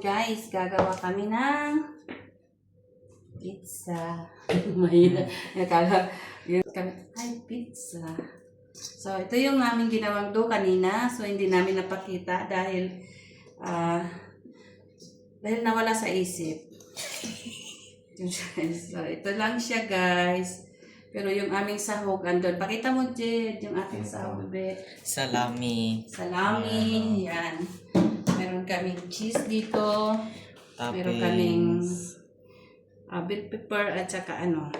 guys, gagawa kami ng pizza. Mahina. Nakala, yun kami, ay, pizza. So, ito yung aming ginawang do kanina. So, hindi namin napakita dahil, ah, dahil nawala sa isip. So, ito lang siya, guys. Pero yung aming sahog, andun. Pakita mo, Jed, yung ating sahog, be. Salami. Salami, yan. Kaming cheese dito. Toppings. Meron kaming uh, bell pepper at saka ano.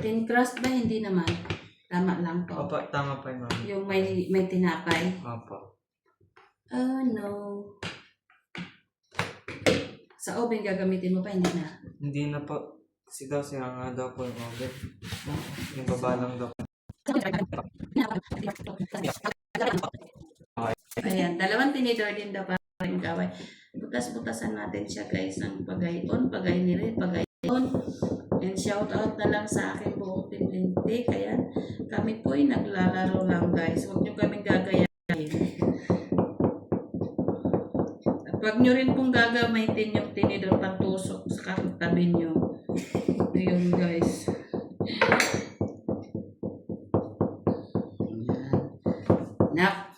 Thin crust ba? Hindi naman. Tama lang to. Opo, tama yung mami. Yung may, may tinapay. Opo. Oh no. Sa oven gagamitin mo pa, hindi na. Hindi na po. Kasi daw siya nga daw po yung oven. Yung baba lang daw. Ayan, dalawang tinidor din daw para yung gaway. Butas-butasan natin siya guys ng pagayon, pagay nila, pagayon. And shout out na lang sa aking buong team Lintik. Kaya kami po ay naglalaro lang guys. Huwag nyo huwag nyo rin pong gagamitin yung tinidor pantusok sa katabi nyo. Ayun guys. Nak,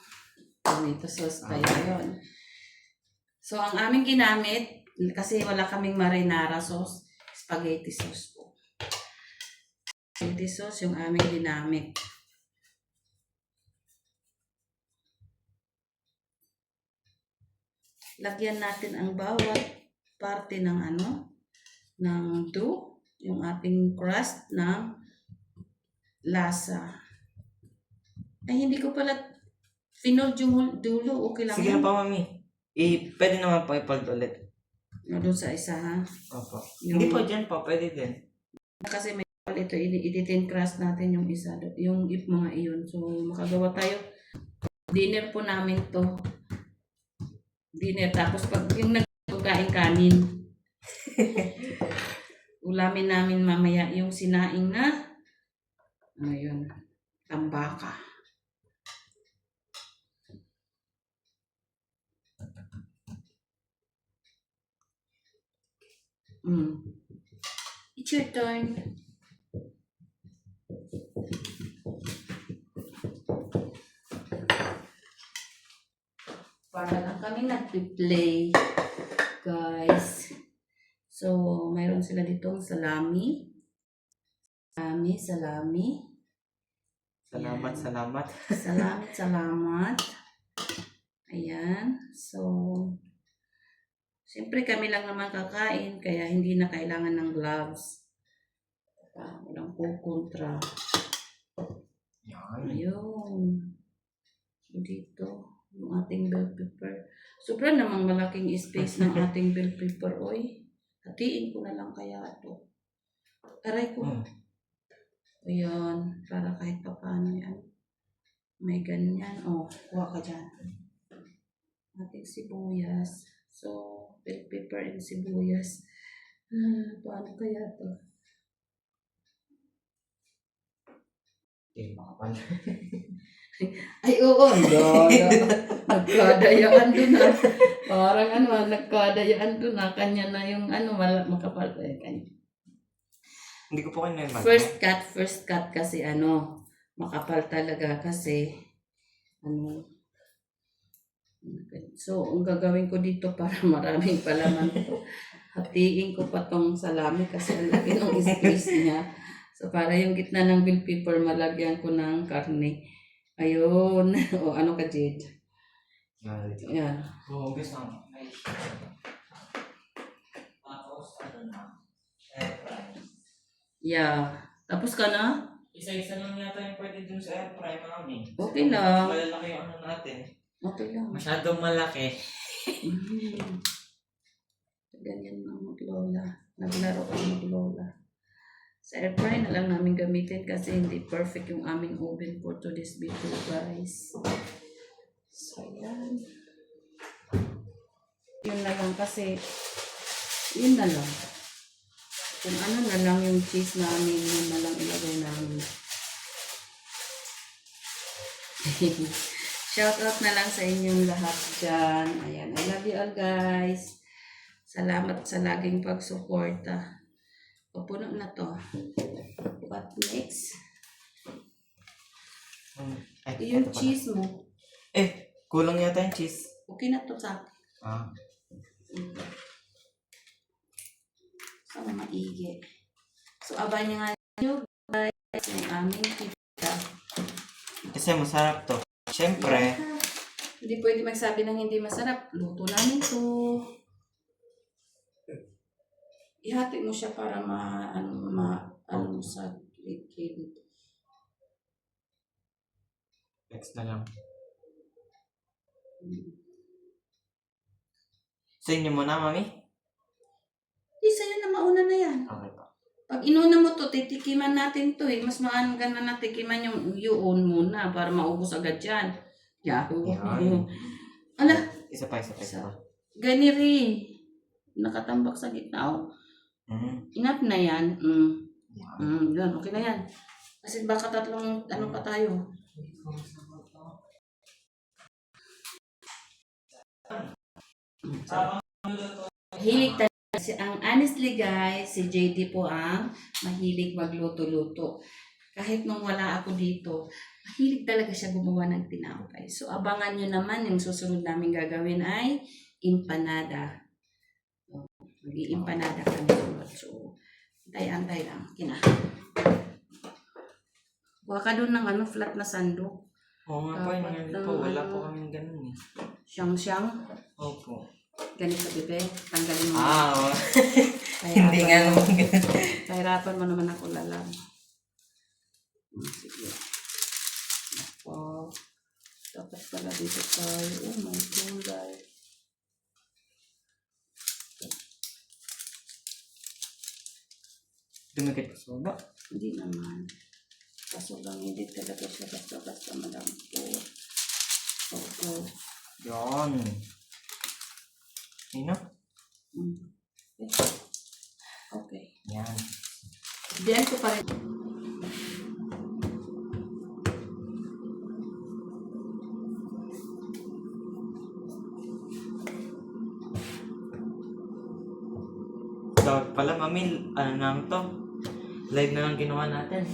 tomato sauce tayo yun. So, ang aming ginamit, kasi wala kaming marinara sauce, spaghetti sauce po. Spaghetti sauce yung aming ginamit. Lagyan natin ang bawat parte ng ano, ng dough, yung ating crust ng lasa. Ay, hindi ko pala finold yung dulo. Okay lang Sige na po mami. I, pwede naman po ipold ulit. No, doon sa isa ha. Opo. Yung- Hindi po dyan po, pwede din. Kasi may ito, editin crush natin yung isa, yung if mga iyon. So, makagawa tayo. Dinner po namin to. Dinner. Tapos pag yung nagkain kanin. Ulamin namin mamaya yung sinaing na ayun, tambaka. Mm. It's your turn. Para lang kami nag-play, guys. So, mayroon sila ditong salami. Salami, salami. Salamat, Yan. salamat. Salamat, salamat. Ayan. So, siyempre kami lang naman kakain, kaya hindi na kailangan ng gloves. Ah, walang kukontra. Yan. Ayun. So, dito, yung ating bell pepper. Sobra namang malaking space ng ating bell pepper, oy. Hatiin ko na lang kaya ito. Aray ko. Mm. Ayun, para kahit pa paano yan. May ganyan. Oh, kuha ka dyan. Ating sibuyas. So, bell pepper and sibuyas. Ah, paano kaya to? Hindi makapal. Ay, oo. Nagkadayaan doon na. Parang ano, nagkadayaan doon na. Kanya na yung ano, wala makapal. Eh, kanya. Hindi ko po kayo naman. First cut, first cut kasi ano, makapal talaga kasi ano. So, ang gagawin ko dito para maraming palaman to. Hatiin ko pa tong salami kasi ang laki ng space niya. So, para yung gitna ng bell pepper, malagyan ko ng karne. Ayun. o, ano ka, Jade? Yan. Yan. Oo, gusto mo. Tapos, ano na? Air fry. Yeah. Tapos ka na? Isa-isa lang yata yung pwede dun sa air fry, mami. Okay lang. Malalaki yung ano natin. Okay lang. Masyadong malaki. Mm. Ganyan ang maglola. Naglaro ang maglola. Sa air na lang namin gamitin kasi hindi perfect yung aming oven for today's video guys. So, yan. Yun na lang kasi yun na lang. Kung ano na lang yung cheese namin, yun na lang ilagay namin. Shout out na lang sa inyong lahat dyan. Ayan, I love you all guys. Salamat sa laging pagsuporta. Papuno na to. What next? Hmm. Ay, Ito yung pala. cheese mo. Eh, kulang yata yung cheese. Okay na to sa akin. Ah. Sana maigi. So, abay niya nga nyo guys yung aming pizza. Kasi masarap to. Siyempre, Hindi pwede magsabi ng hindi masarap. Luto namin to. Ihati mo siya para ma, ano, ma, ano mo sa kilid. next na lang. Sa inyo muna, mami? Di sa'yo na mauna na yan. Okay pa. Pag inuna mo to, titikiman natin to eh. Mas maano ka na natikiman yung yun muna para maubos agad yan. Yahoo. Yan. Ala, Isa pa, isa pa, isa pa. gani rin. Nakatambak sa gitna. Oh, Mm. enough na yan. Mm. Mm, yan, okay na yan. Kasi baka tatlong ano pa tayo. Mahilig talaga si ang honestly guys, si JD po ang mahilig magluto-luto. Kahit nung wala ako dito, mahilig talaga siya gumawa ng tinapay. So abangan nyo naman yung susunod namin gagawin ay empanada. Mag-iimpanada kami. So, antay-antay lang. Kina. Kuha ka doon ng ano, flat na sandok. Oo nga po, Dapat nga po. Wala po kami ganun eh. Siyang-siyang. Opo. Ganito, bebe. Tanggalin mo. Ah, oo. Hindi nga naman ganun. Kahirapan mo naman ako lalang. Hmm, Sige. Ako. Dapat pala dito tayo. Oh my God. Dumikit ko sa baba. Hindi naman. Kaso lang hindi talaga siya basta-basta malampo. Oo. Yan. Sino? Mm. Okay. Yan. Diyan ko pa rin. Dapat pala, mami, ano na to? Live na lang ginawa natin.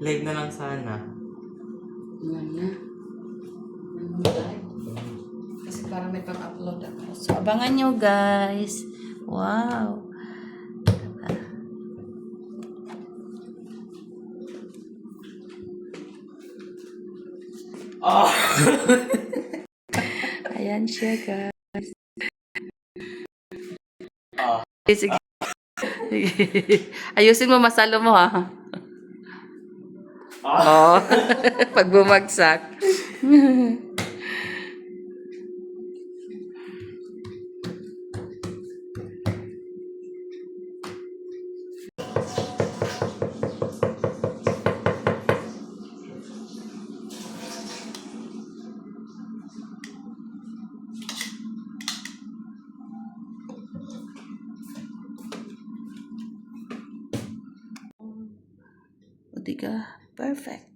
Live na lang sana. Yan na. Kasi parang may pang-upload ako. So, abangan nyo guys. Wow. Oh! Ayan siya guys. Ah. Sige. Ayusin mo masalo mo ha. Oo. Pag bumagsak. O, di ka? Perfect.